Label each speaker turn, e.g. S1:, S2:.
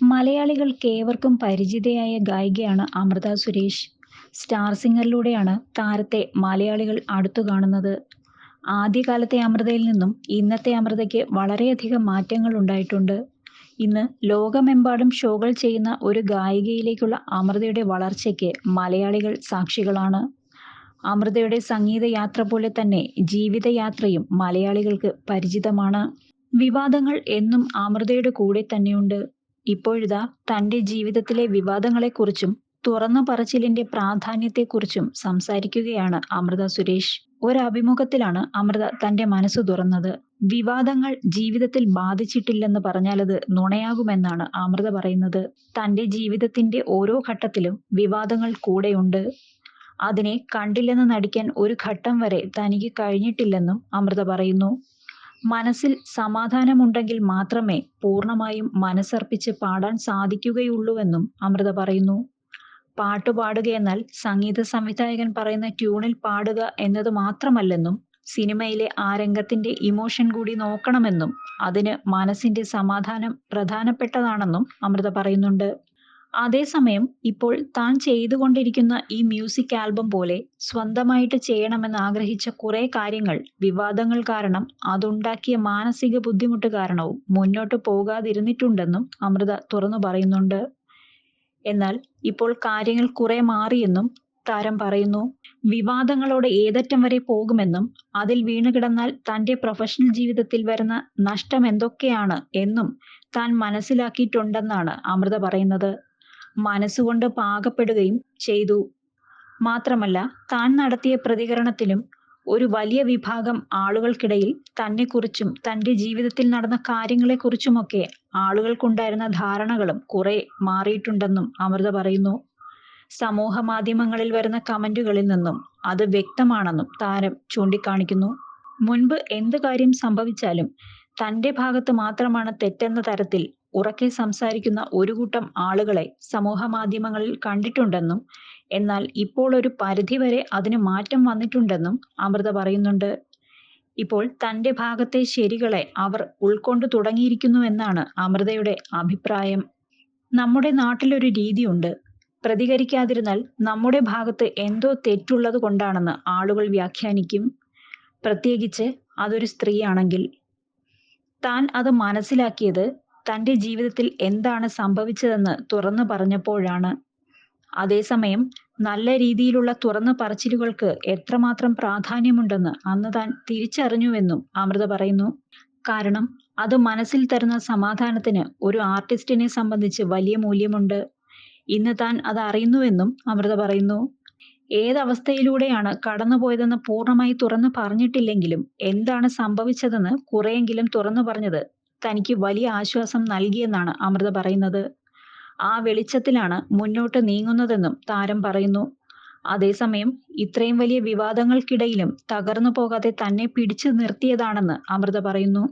S1: മലയാളികൾക്കേവർക്കും പരിചിതയായ ഗായികയാണ് അമൃത സുരേഷ്. സ്റ്റാർ സിംഗറിലൂടെയാണ് താരത്തെ മലയാളികൾ അടുത്തു കാണുന്നത്. ആദ്യകാലത്തെ അമൃതയിൽ നിന്നും ഇന്നത്തെ അമൃതയ്ക്ക് വളരെയധികം മാറ്റങ്ങൾ ഉണ്ടായിട്ടുണ്ട്. ഇന്ന് ലോകമെമ്പാടും ഷോകൾ ചെയ്യുന്ന ഒരു ഗായികയിലേക്കുള്ള അമൃതയുടെ വളർച്ചയ്ക്ക് മലയാളികൾ സാക്ഷികളാണ്. അമൃതയുടെ സംഗീതയാത്ര പോലെ തന്നെ ജീവിതയാത്രയും മലയാളികൾക്ക് പരിചിതമാണ്. വിവാദങ്ങൾ എന്നും അമൃതയുടെ കൂടെ തന്നെയുണ്ട്. ഇപ്പോഴിതാ തന്റെ ജീവിതത്തിലെ വിവാദങ്ങളെക്കുറിച്ചും തുറന്ന പറച്ചിലിന്റെ പ്രാധാന്യത്തെക്കുറിച്ചും സംസാരിക്കുകയാണ് അമൃത സുരേഷ്. ഒരഭിമുഖത്തിലാണ് അമൃത തന്റെ മനസ്സ് തുറന്നത്. വിവാദങ്ങൾ ജീവിതത്തിൽ ബാധിച്ചിട്ടില്ലെന്ന് പറഞ്ഞാലത് നുണയാകുമെന്നാണ് അമൃത പറയുന്നത്. തന്റെ ജീവിതത്തിന്റെ ഓരോ ഘട്ടത്തിലും വിവാദങ്ങൾ കൂടെയുണ്ട്. അതിനെ കണ്ടില്ലെന്ന് നടിക്കാൻ ഒരു ഘട്ടം വരെ തനിക്ക് കഴിഞ്ഞിട്ടില്ലെന്നും അമൃത പറയുന്നു. മനസ്സിൽ സമാധാനമുണ്ടെങ്കിൽ മാത്രമേ പൂർണമായും മനസ്സർപ്പിച്ച് പാടാൻ സാധിക്കുകയുള്ളൂവെന്നും അമൃത പറയുന്നു. പാട്ടു പാടുകയെന്നാൽ സംഗീത സംവിധായകൻ പറയുന്ന ട്യൂണിൽ പാടുക എന്നത് മാത്രമല്ലെന്നും സിനിമയിലെ ആ രംഗത്തിന്റെ ഇമോഷൻ കൂടി നോക്കണമെന്നും അതിന് മനസ്സിന്റെ സമാധാനം പ്രധാനപ്പെട്ടതാണെന്നും അമൃത പറയുന്നുണ്ട്. അതേസമയം ഇപ്പോൾ താൻ ചെയ്തുകൊണ്ടിരിക്കുന്ന ഈ മ്യൂസിക് ആൽബം പോലെ സ്വന്തമായിട്ട് ചെയ്യണമെന്ന് ആഗ്രഹിച്ച കുറെ കാര്യങ്ങൾ വിവാദങ്ങൾ കാരണം അതുണ്ടാക്കിയ മാനസിക ബുദ്ധിമുട്ട് കാരണവും മുന്നോട്ട് പോകാതിരുന്നിട്ടുണ്ടെന്നും അമൃത തുറന്നു പറയുന്നുണ്ട്. എന്നാൽ ഇപ്പോൾ കാര്യങ്ങൾ കുറെ മാറിയെന്നും താരം പറയുന്നു. വിവാദങ്ങളോട് ഏതറ്റം വരെ പോകുമെന്നും അതിൽ വീണുകിടന്നാൽ തന്റെ പ്രൊഫഷണൽ ജീവിതത്തിൽ വരുന്ന നഷ്ടം എന്തൊക്കെയാണ് എന്നും താൻ മനസ്സിലാക്കിയിട്ടുണ്ടെന്നാണ് അമൃത പറയുന്നത്. മനസ്സുകൊണ്ട് പാകപ്പെടുകയും ചെയ്തു. മാത്രമല്ല താൻ നടത്തിയ പ്രതികരണത്തിലും ഒരു വലിയ വിഭാഗം ആളുകൾക്കിടയിൽ തന്നെക്കുറിച്ചും തന്റെ ജീവിതത്തിൽ നടന്ന കാര്യങ്ങളെക്കുറിച്ചുമൊക്കെ ആളുകൾക്കുണ്ടായിരുന്ന ധാരണകളും കുറെ മാറിയിട്ടുണ്ടെന്നും അമൃത പറയുന്നു. സമൂഹ മാധ്യമങ്ങളിൽ വരുന്ന കമന്റുകളിൽ നിന്നും അത് വ്യക്തമാണെന്നും താരം ചൂണ്ടിക്കാണിക്കുന്നു. മുൻപ് എന്ത് കാര്യം സംഭവിച്ചാലും തന്റെ ഭാഗത്ത് മാത്രമാണ് തെറ്റെന്ന തരത്തിൽ ഉറക്കെ സംസാരിക്കുന്ന ഒരു കൂട്ടം ആളുകളെ സമൂഹമാധ്യമങ്ങളിൽ കണ്ടിട്ടുണ്ടെന്നും എന്നാൽ ഇപ്പോൾ ഒരു പരിധി വരെ അതിന് മാറ്റം വന്നിട്ടുണ്ടെന്നും അമൃത പറയുന്നുണ്ട്. ഇപ്പോൾ തന്റെ ഭാഗത്തെ ശരികളെ അവർ ഉൾക്കൊണ്ടു തുടങ്ങിയിരിക്കുന്നുവെന്നാണ് അമൃതയുടെ അഭിപ്രായം. നമ്മുടെ നാട്ടിലൊരു രീതിയുണ്ട്. പ്രതികരിക്കാതിരുന്നാൽ നമ്മുടെ ഭാഗത്ത് എന്തോ തെറ്റുള്ളത് കൊണ്ടാണെന്ന് ആളുകൾ വ്യാഖ്യാനിക്കും. പ്രത്യേകിച്ച് അതൊരു സ്ത്രീയാണെങ്കിൽ. താൻ അത് മനസ്സിലാക്കിയത് തന്റെ ജീവിതത്തിൽ എന്താണ് സംഭവിച്ചതെന്ന് തുറന്നു പറഞ്ഞപ്പോഴാണ്. അതേസമയം നല്ല രീതിയിലുള്ള തുറന്നു പറച്ചിലുകൾക്ക് എത്രമാത്രം പ്രാധാന്യമുണ്ടെന്ന് അന്ന് താൻ തിരിച്ചറിഞ്ഞുവെന്നും അമൃത പറയുന്നു. കാരണം അത് മനസ്സിൽ തരുന്ന സമാധാനത്തിന് ഒരു ആർട്ടിസ്റ്റിനെ സംബന്ധിച്ച് വലിയ മൂല്യമുണ്ട്. ഇന്ന് താൻ അത് അറിയുന്നുവെന്നും അമൃത പറയുന്നു. ഏതവസ്ഥയിലൂടെയാണ് കടന്നുപോയതെന്ന് പൂർണമായി തുറന്നു പറഞ്ഞിട്ടില്ലെങ്കിലും എന്താണ് സംഭവിച്ചതെന്ന് കുറെയെങ്കിലും തുറന്നു പറഞ്ഞത് തനിക്ക് വലിയ ആശ്വാസം നൽകിയെന്നാണ് അമൃത പറയുന്നത്. ആ വെളിച്ചത്തിലാണ് മുന്നോട്ട് നീങ്ങുന്നതെന്നും താരം പറയുന്നു. അതേസമയം ഇത്രയും വലിയ വിവാദങ്ങൾക്കിടയിലും തകർന്നു പോകാതെ തന്നെ പിടിച്ചു നിർത്തിയതാണെന്ന് അമൃത പറയുന്നു.